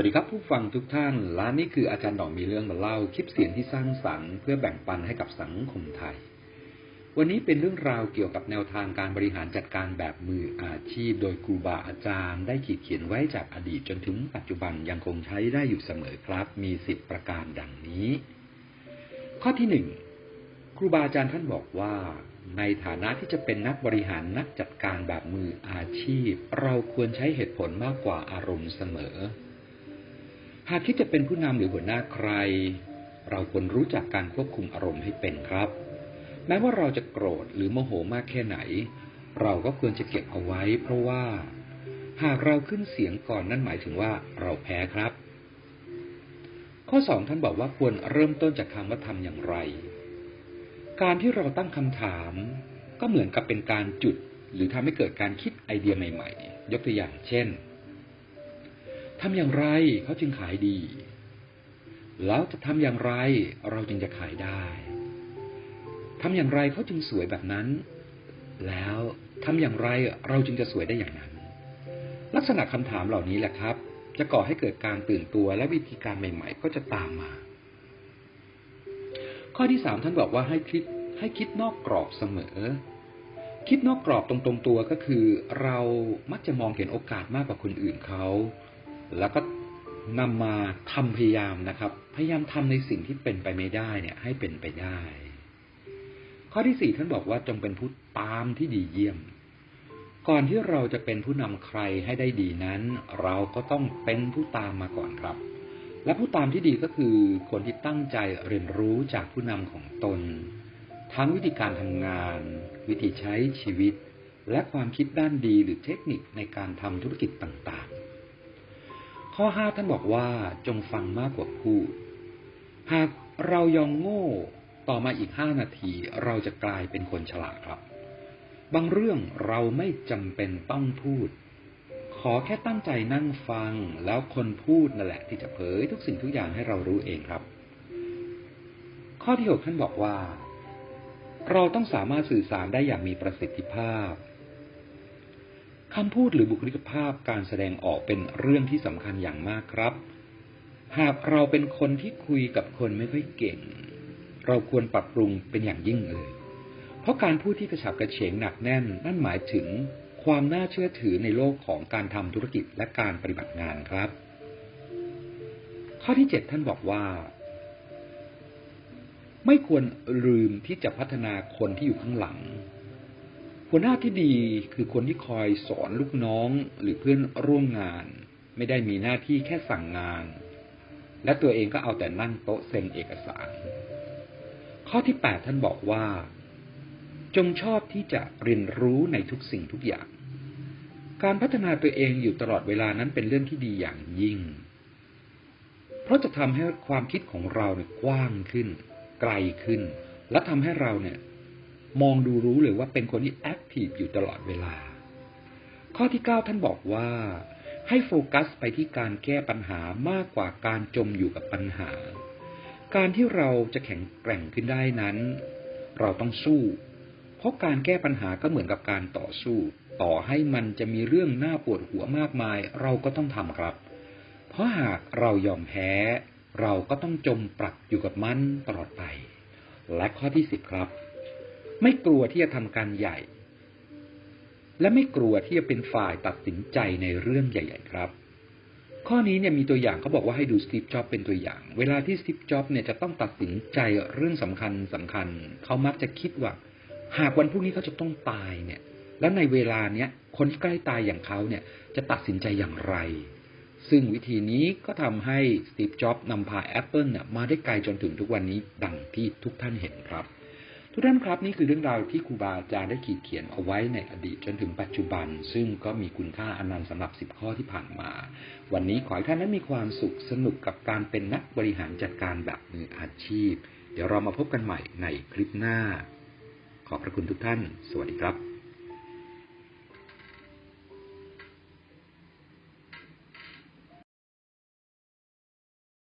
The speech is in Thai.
วัสดีครับผู้ฟังทุกท่านและนี่คืออาจารย์ดอกมีเรื่องมาเล่า คลิปเสียงที่สร้างสรรค์เพื่อแบ่งปันให้กับสังคมไทย วันนี้เป็นเรื่องราวเกี่ยวกับแนวทางการบริหารจัดการแบบมืออาชีพ โดยครูบาอาจารย์ ได้ขีดเขียนไว้จากอดีตจนถึงปัจจุบันยังคงใช้ได้อยู่เสมอครับ มีสิบประการดังนี้ ข้อที่หนึ่งครูบาอาจารย์ท่านบอกว่า ในฐานะที่จะเป็นนักบริหารนักจัดการแบบมืออาชีพ เราควรใช้เหตุผลมากกว่าอารมณ์เสมอ หากคิดจะเป็นผู้นำหรือหัวหน้าใคร เราควรรู้จักการควบคุมอารมณ์ให้เป็นครับ แม้ว่าเราจะโกรธหรือโมโหมากแค่ไหน เราก็ควรจะเก็บเอาไว้ เพราะว่า หากเราขึ้นเสียงก่อนนั่นหมายถึงว่าเราแพ้ครับ ข้อสองท่านบอกว่าควรเริ่มต้นจากคำว่าทำอย่างไร การที่เราตั้งคำถาม ก็เหมือนกับเป็นการจุด หรือทำให้เกิดการคิดไอเดียใหม่ ๆ ยกตัวอย่างเช่น ทำอย่างไรเขาจึงขายดี แล้วจะทำอย่างไรเราจึงจะขายได้ทำอย่างไรเขาจึงสวยแบบนั้น แล้วทำอย่างไรเราจึงจะสวยได้อย่างนั้น ลักษณะคำถามเหล่านี้แหละครับ จะก่อให้เกิดการตื่นตัวและวิธีการใหม่ ๆ ก็จะตามมา ข้อที่สามท่านบอกว่าให้คิดให้คิดนอกกรอบเสมอ คิดนอกกรอบตรงๆตัวก็คือ เรามักจะมองเห็นโอกาสมากกว่าคนอื่นเขา แล้วก็นำมาทำพยายามนะครับ พยายามทำในสิ่งที่เป็นไปไม่ได้เนี่ย ให้เป็นไปได้ ข้อที่สี่ท่านบอกว่าจงเป็นผู้ตามที่ดีเยี่ยม ก่อนที่เราจะเป็นผู้นำใครให้ได้ดีนั้น เราก็ต้องเป็นผู้ตามมาก่อนครับ และผู้ตามที่ดีก็คือคนที่ตั้งใจเรียนรู้จากผู้นำของตน ทั้งวิธีการทำงาน วิธีใช้ชีวิต และความคิดด้านดีหรือเทคนิคในการทำธุรกิจต่างๆ ข้อห้าท่านบอกว่าจงฟังมากกว่าพูด หากเรายอมโง่ต่อมาอีกห้านาทีเราจะกลายเป็นคนฉลาดครับ บางเรื่องเราไม่จำเป็นต้องพูด ขอแค่ตั้งใจนั่งฟังแล้วคนพูดนั่นแหละ ที่จะเผยทุกสิ่งทุกอย่างให้เรารู้เองครับ ข้อที่หกท่านบอกว่า เราต้องสามารถสื่อสารได้อย่างมีประสิทธิภาพ คำพูดหรือบุคลิกภาพการแสดงออกเป็นเรื่องที่สำคัญอย่างมากครับ หากเราเป็นคนที่คุยกับคนไม่ค่อยเก่ง เราควรปรับปรุงเป็นอย่างยิ่งเลย เพราะการพูดที่กระฉับกระเฉงหนักแน่น นั่นหมายถึงความน่าเชื่อถือในโลกของการทำธุรกิจและการปฏิบัติงานครับ ข้อที่เจ็ดท่านบอกว่า ไม่ควรลืมที่จะพัฒนาคนที่อยู่ข้างหลัง หัวหน้าที่ดีคือคนที่คอยสอนลูกน้องหรือเพื่อนร่วมงาน ไม่ได้มีหน้าที่แค่สั่งงาน และตัวเองก็เอาแต่นั่งโต๊ะเซ็นเอกสาร ข้อที่แปดท่านบอกว่า จงชอบที่จะเรียนรู้ในทุกสิ่งทุกอย่าง การพัฒนาตัวเองอยู่ตลอดเวลานั้นเป็นเรื่องที่ดีอย่างยิ่ง เพราะจะทำให้ความคิดของเราเนี่ยกว้างขึ้น ไกลขึ้น และทำให้เราเนี่ย มองดูรู้เลยว่าเป็นคนที่แอคทีฟอยู่ตลอดเวลา ข้อที่เก้าท่านบอกว่า ให้โฟกัสไปที่การแก้ปัญหามากกว่าการจมอยู่กับปัญหา การที่เราจะแข็งแกร่งขึ้นได้นั้น เราต้องสู้ เพราะการแก้ปัญหาก็เหมือนกับการต่อสู้ ต่อให้มันจะมีเรื่องน่าปวดหัวมากมาย เราก็ต้องทำครับ เพราะหากเรายอมแพ้ เราก็ต้องจมปลักอยู่กับมันตลอดไป และข้อที่สิบครับ ไม่กลัวที่จะทำการใหญ่ และไม่กลัวที่จะเป็นฝ่ายตัดสินใจในเรื่องใหญ่ ๆ ครับ ข้อนี้เนี่ยมีตัวอย่างเขาบอกว่าให้ดูสตีฟจ็อบเป็นตัวอย่าง เวลาที่สตีฟจ็อบเนี่ยจะต้องตัดสินใจเรื่องสำคัญสำคัญ เขามักจะคิดว่า หากวันพรุ่งนี้เขาจะต้องตายเนี่ย แล้วในเวลาเนี้ยคนที่ใกล้ตายอย่างเขาเนี่ยจะตัดสินใจอย่างไรซึ่งวิธีนี้ก็ทำให้สตีฟ จ็อบส์นำพา Apple เนี่ยมาได้ไกลจนถึงทุกวันนี้ดังที่ทุกท่านเห็นครับ ทุกท่านครับนี่คือเรื่องราวที่ครูบาอาจารย์ได้ขีดเขียนเอาไว้ในอดีตจนถึงปัจจุบัน ซึ่งก็มีคุณค่าอนันต์สำหรับ10ข้อที่ผ่านมา วันนี้ขอให้ท่านนั้นมีความสุขสนุกกับการเป็นนักบริหารจัดการแบบมืออาชีพ เดี๋ยวเรามาพบกันใหม่ในคลิปหน้า ขอบพระคุณทุกท่าน สวัสดีครับ